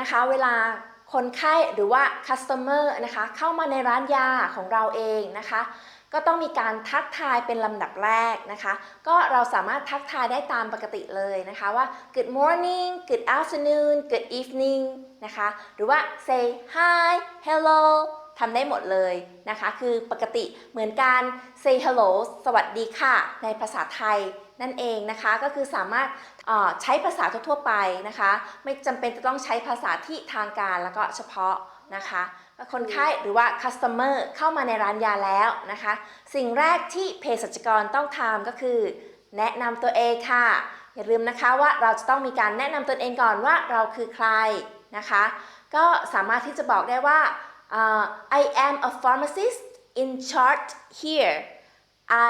นะคะ เวลาคนไข้หรือว่า customer นะคะเข้ามาในร้านยาของเราเองนะคะ ก็ต้องมีการทักทายเป็นลำดับแรกนะคะ ก็เราสามารถทักทายได้ตามปกติเลยนะคะว่า good morning good afternoon good evening นะคะ หรือว่า say hi hello ทำได้หมดเลยนะคะ คือปกติเหมือนการ say hello สวัสดีค่ะ ในภาษาไทย นั่นเองนะคะก็คือสามารถใช้ภาษาทั่วไปนะคะ ไม่จำเป็นจะต้องใช้ภาษาที่ทางการแล้วก็เฉพาะนะคะคนไข้หรือว่า customer เข้ามาในร้านยาแล้วนะคะ สิ่งแรกที่เภสัชกรต้องทำก็คือ แนะนำตัวเองค่ะ อย่าลืมนะคะว่าเราจะต้องมีการแนะนำตนเองก่อนว่าเราคือใครนะคะ ก็สามารถที่จะบอกได้ว่าอ่า I am a pharmacist in charge here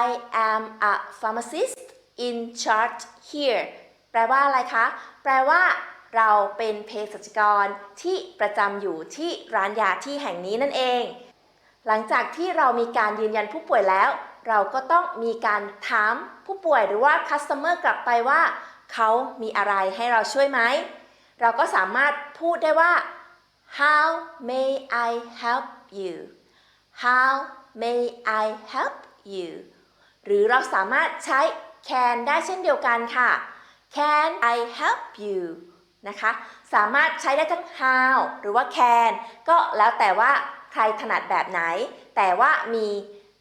I am a pharmacist in charge here แปลว่าอะไรคะ แปลว่าเราเป็นเภสัชกรที่ประจำอยู่ที่ร้านยาที่แห่งนี้นั่นเอง หลังจากที่เรามีการยืนยันผู้ป่วยแล้ว เราก็ต้องมีการถามผู้ป่วยหรือว่า customer กลับไปว่า เขามีอะไรให้เราช่วยไหม เราก็สามารถพูดได้ว่า how may I help you how may I help you หรือเราสามารถใช้ can ได้เช่นเดียวกันค่ะ can I help you นะคะ สามารถใช้ได้ทั้ง how หรือว่า can ก็แล้วแต่ว่าใครถนัดแบบไหน แต่ว่ามี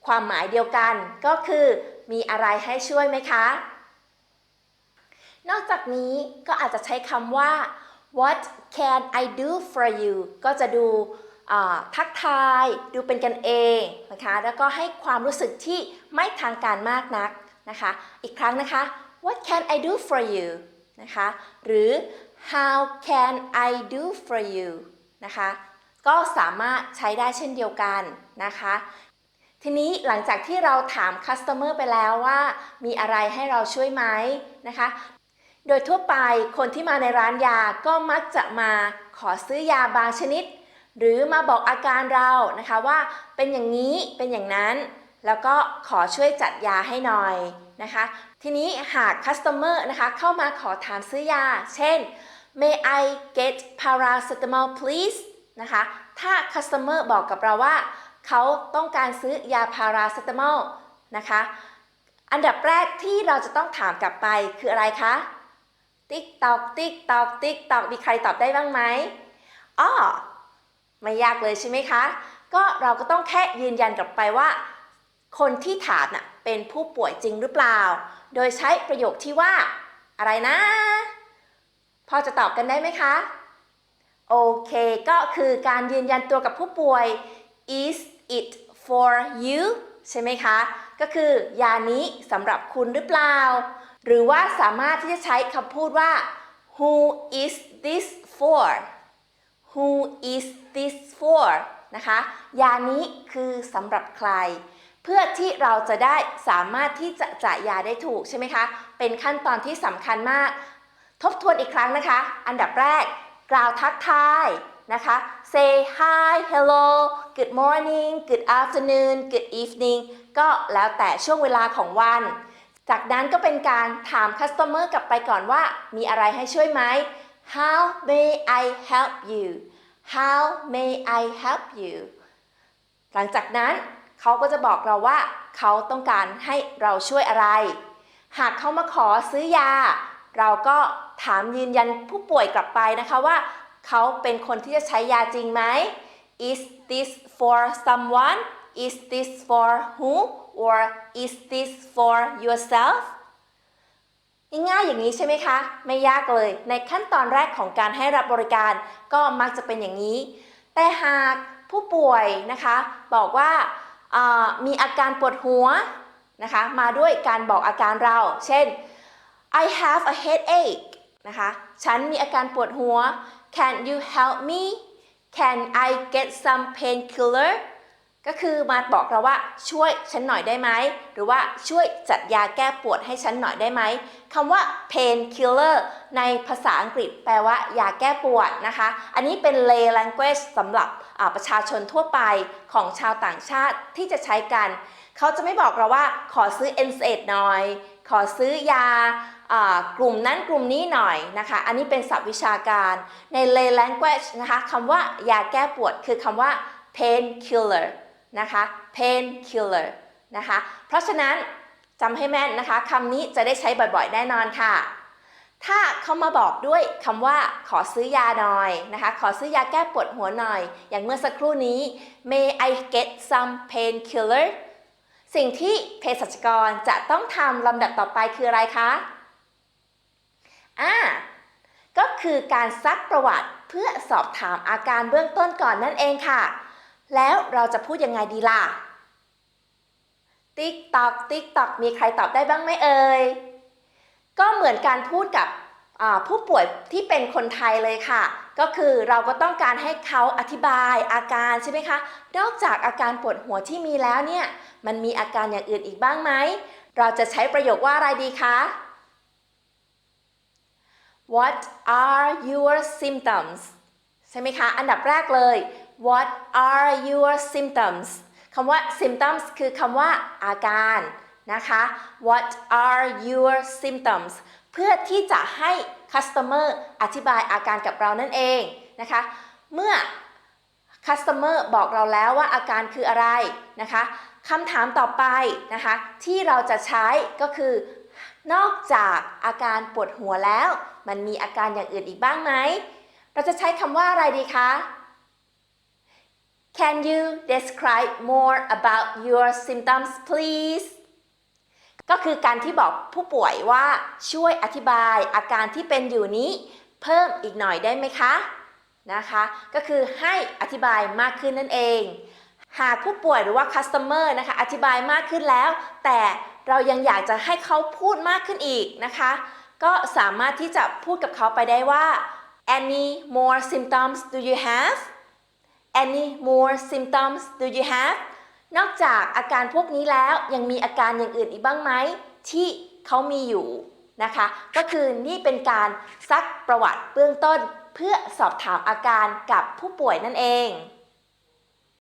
ความหมายเดียวกันก็คือมีอะไรให้ช่วยไหมคะ นอกจากนี้ก็อาจจะใช้คำว่า what can I do for you ก็จะดูทักทาย ดูเป็นกันเองนะคะ แล้วก็ให้ความรู้สึกที่ไม่ทางการมากนัก นะคะ อีกครั้งนะคะ what can I do for you นะคะ หรือ how can I do for you นะคะ ก็สามารถใช้ได้เช่นเดียวกันนะคะ ทีนี้หลังจากที่เราถาม customer ไปแล้วว่า มีอะไรให้เราช่วยไหมนะคะ โดยทั่วไปคนที่มาในร้านยาก็มักจะมาขอซื้อยาบางชนิด หรือมาบอกอาการเรานะคะว่าเป็นอย่างนี้เป็นอย่างนั้น แล้วก็ขอช่วยจัดยาให้หน่อยนะคะ ทีนี้หาก customer นะคะเข้ามาขอถามซื้อยา เช่น may I get paracetamol please นะคะ ถ้า customer บอกกับเราว่า เขาต้องการซื้อยาพาราเซตามอลนะคะ อันดับแรกที่เราจะต้องถามกลับไปคืออะไรคะ ติ๊กตอก ติ๊กตอก ติ๊กตอก มีใครตอบได้บ้างไหมอ้อไม่ยากเลยใช่ไหมคะ ก็เราก็ต้องแค่ยืนยันกลับไปว่า คนที่ถามน่ะเป็นผู้ป่วยจริงหรือเปล่า โดยใช้ประโยคที่ว่า อะไรนะ พอจะตอบกันได้ไหมคะ โอเค ก็คือการยืนยันตัวกับผู้ป่วย is it for you ใช่ไหมคะ ก็คือยานี้สำหรับคุณหรือเปล่า หรือว่าสามารถที่จะใช้คำพูดว่า who is this for who is this for นะคะ ยานี้คือสำหรับใคร เพื่อที่เราจะได้สามารถที่จะจ่ายยาได้ถูกใช่ไหมคะ เป็นขั้นตอนที่สำคัญมาก ทบทวนอีกครั้งนะคะ อันดับแรก กล่าวทักทายนะคะ say hi hello good morning good afternoon good evening ก็แล้วแต่ช่วงเวลาของวัน จากนั้นก็เป็นการถาม customer กลับไปก่อนว่า มีอะไรให้ช่วยไหม how may I help you how may I help you หลังจากนั้น เขาก็จะบอกเราว่าเขาต้องการให้เราช่วยอะไร หากเขามาขอซื้อยา เราก็ถามยืนยันผู้ป่วยกลับไปนะคะว่า เขาเป็นคนที่จะใช้ยาจริงไหม is this for someone is this for who or is this for yourself ง่ายๆอย่างนี้ใช่ไหมคะ ไม่ยากเลย ในขั้นตอนแรกของการให้รับบริการก็มักจะเป็นอย่างนี้ แต่หากผู้ป่วยนะคะ บอกว่าอ่า มีอาการปวดหัวนะคะมาด้วยการบอกอาการเรา เช่น I have a headache นะคะฉันมีอาการปวดหัว Can you help me Can I get some painkiller ก็คือมาบอกเราว่าช่วยฉันหน่อยได้ไหมหรือว่าช่วยจัดยาแก้ปวดให้ฉันหน่อยได้ไหมคำว่า painkiller ในภาษาอังกฤษแปลว่ายาแก้ปวดนะคะ อันนี้เป็น lay language สำหรับประชาชนทั่วไปของชาวต่างชาติที่จะใช้กัน เขาจะไม่บอกเราว่าขอซื้อ NSAID หน่อย ขอซื้อยาอ่ากลุ่มนั้นกลุ่มนี้หน่อยนะคะ อันนี้เป็นศัพท์วิชาการใน lay language นะคะคำว่ายาแก้ปวดคือคำว่า pain killer นะคะ pain killer นะคะ เพราะฉะนั้นจำให้แม่นนะคะคำนี้จะได้ใช้บ่อยๆ แน่นอนค่ะ ถ้าเขามาบอกด้วยคำว่าขอซื้อยาหน่อยนะคะ ขอซื้อยาแก้ปวดหัวหน่อย อย่างเมื่อสักครู่นี้ may I get some painkiller สิ่งที่เภสัชกรจะต้องทำลำดับต่อไปคืออะไรคะอ่าก็คือการซักประวัติเพื่อสอบถามอาการเบื้องต้นก่อนนั่นเองค่ะ แล้วเราจะพูดยังไงดีล่ะ ติ๊กตอกติ๊กตอกมีใครตอบได้บ้างไหมเอ่ย ก็เหมือนการพูดกับผู้ป่วยที่เป็นคนไทยเลยค่ะ ก็คือเราก็ต้องการให้เขาอธิบายอาการใช่ไหมคะ นอกจากอาการปวดหัวที่มีแล้วเนี่ย มันมีอาการอย่างอื่นอีกบ้างไหม เราจะใช้ประโยคว่าอะไรดีคะ What are your symptoms ใช่ไหมคะ อันดับแรกเลย What are your symptoms คำว่า symptoms คือคำว่าอาการนะคะ What are your symptoms เพื่อที่จะให้ customer อธิบายอาการกับเรานั่นเองนะคะ เมื่อ customer บอกเราแล้วว่าอาการคืออะไรนะคะคำถามต่อไปนะคะที่เราจะใช้ก็คือนอกจากอาการปวดหัวแล้ว มันมีอาการอย่างอื่นอีกบ้างไหม เราจะใช้คำว่าอะไรดีคะ Can you describe more about your symptoms please ก็คือการที่บอกผู้ป่วยว่าช่วยอธิบายอาการที่เป็นอยู่นี้เพิ่มอีกหน่อยได้ไหมคะนะคะ ก็คือให้อธิบายมากขึ้นนั่นเอง หากผู้ป่วยหรือว่า customer นะคะอธิบายมากขึ้นแล้ว แต่เรายังอยากจะให้เขาพูดมากขึ้นอีกนะคะ ก็สามารถที่จะพูดกับเขาไปได้ว่า any more symptoms do you have any more symptoms do you have นอกจากอาการพวกนี้แล้วยังมีอาการอย่างอื่นอีกบ้างไหมที่เขามีอยู่นะคะ ก็คือนี่เป็นการซักประวัติเบื้องต้น เพื่อสอบถามอาการกับผู้ป่วยนั่นเอง